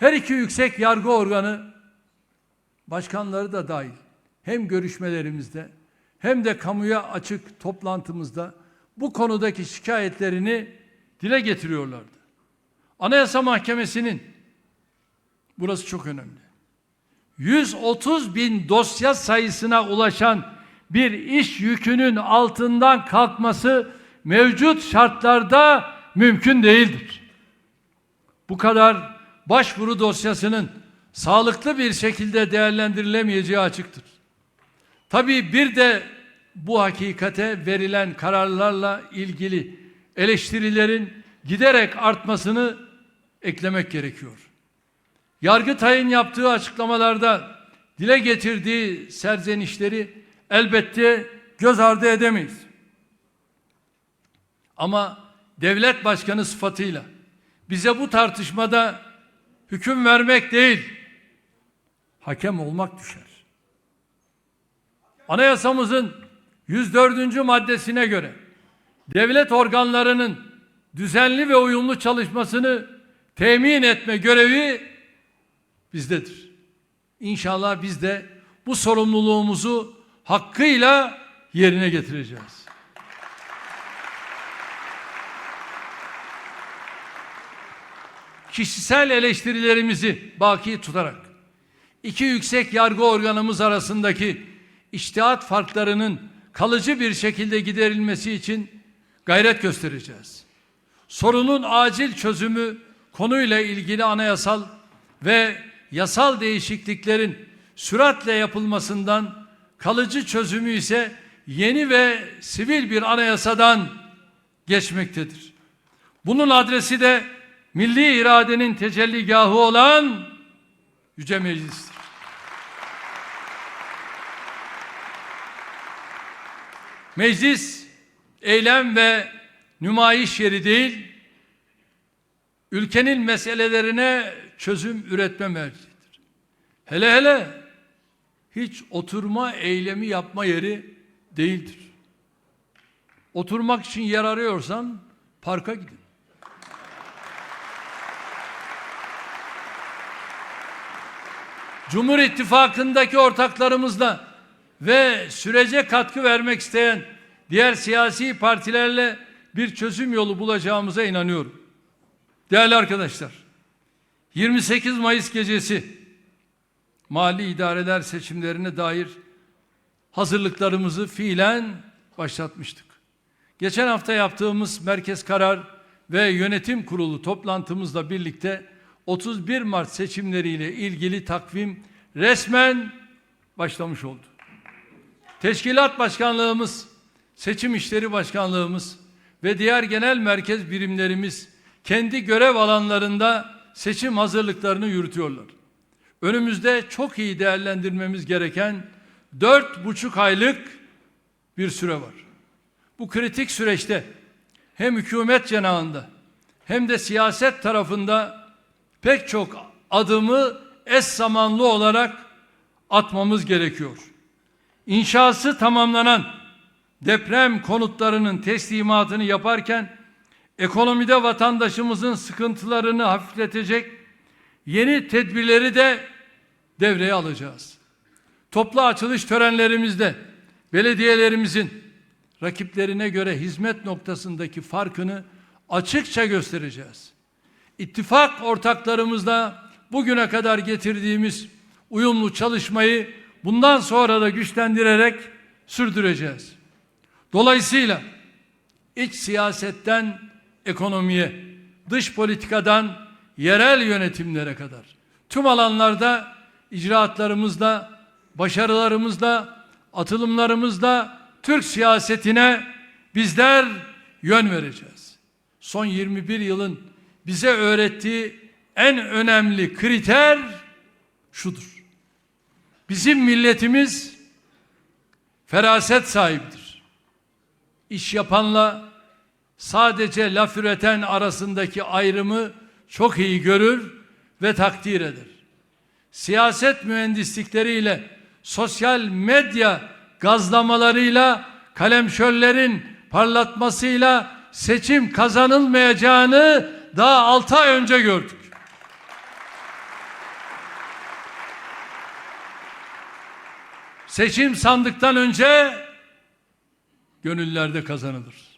Her iki yüksek yargı organı başkanları da dahil hem görüşmelerimizde hem de kamuya açık toplantımızda bu konudaki şikayetlerini dile getiriyorlardı. Anayasa Mahkemesi'nin burası çok önemli. 130 bin dosya sayısına ulaşan bir iş yükünün altından kalkması mevcut şartlarda mümkün değildir. Bu kadar başvuru dosyasının sağlıklı bir şekilde değerlendirilemeyeceği açıktır. Tabii bir de bu hakikate verilen kararlarla ilgili eleştirilerin giderek artmasını eklemek gerekiyor. Yargıtay'ın yaptığı açıklamalarda dile getirdiği serzenişleri elbette göz ardı edemeyiz. Ama devlet başkanı sıfatıyla bize bu tartışmada hüküm vermek değil, hakem olmak düşer. Anayasamızın 104. maddesine göre devlet organlarının düzenli ve uyumlu çalışmasını temin etme görevi bizdedir. İnşallah biz de bu sorumluluğumuzu hakkıyla yerine getireceğiz. Kişisel eleştirilerimizi baki tutarak iki yüksek yargı organımız arasındaki iştihat farklarının kalıcı bir şekilde giderilmesi için gayret göstereceğiz. Sorunun acil çözümü konuyla ilgili anayasal ve yasal değişikliklerin süratle yapılmasından kalıcı çözümü ise yeni ve sivil bir anayasadan geçmektedir. Bunun adresi de milli iradenin tecelligahı olan Yüce Meclis'tir. Meclis eylem ve nümayiş yeri değil, ülkenin meselelerine çözüm üretme mercidir. Hele hele hiç oturma eylemi yapma yeri değildir. Oturmak için yer arıyorsan parka gidin. Cumhur İttifakı'ndaki ortaklarımızla ve sürece katkı vermek isteyen diğer siyasi partilerle bir çözüm yolu bulacağımıza inanıyorum. Değerli arkadaşlar, 28 Mayıs gecesi mali idareler seçimlerine dair hazırlıklarımızı fiilen başlatmıştık. Geçen hafta yaptığımız Merkez Karar ve Yönetim Kurulu toplantımızla birlikte 31 Mart seçimleriyle ilgili takvim resmen başlamış oldu. Teşkilat Başkanlığımız, Seçim İşleri Başkanlığımız ve diğer genel merkez birimlerimiz kendi görev alanlarında seçim hazırlıklarını yürütüyorlar. Önümüzde çok iyi değerlendirmemiz gereken dört buçuk aylık bir süre var. Bu kritik süreçte hem hükümet cenahında hem de siyaset tarafında pek çok adımı eş zamanlı olarak atmamız gerekiyor. İnşası tamamlanan deprem konutlarının teslimatını yaparken ekonomide vatandaşımızın sıkıntılarını hafifletecek yeni tedbirleri de devreye alacağız. Toplu açılış törenlerimizde belediyelerimizin rakiplerine göre hizmet noktasındaki farkını açıkça göstereceğiz. İttifak ortaklarımızla bugüne kadar getirdiğimiz uyumlu çalışmayı bundan sonra da güçlendirerek sürdüreceğiz. Dolayısıyla iç siyasetten ekonomiye, dış politikadan yerel yönetimlere kadar tüm alanlarda icraatlarımızla, başarılarımızla, atılımlarımızla Türk siyasetine bizler yön vereceğiz. Son 21 yılın bize öğrettiği en önemli kriter şudur. Bizim milletimiz feraset sahibidir. İş yapanla sadece laf üreten arasındaki ayrımı çok iyi görür ve takdir eder. Siyaset mühendislikleriyle, sosyal medya gazlamalarıyla, kalemşörlerin parlatmasıyla seçim kazanılmayacağını daha 6 ay önce gördük. Seçim sandıktan önce gönüllerde kazanılır.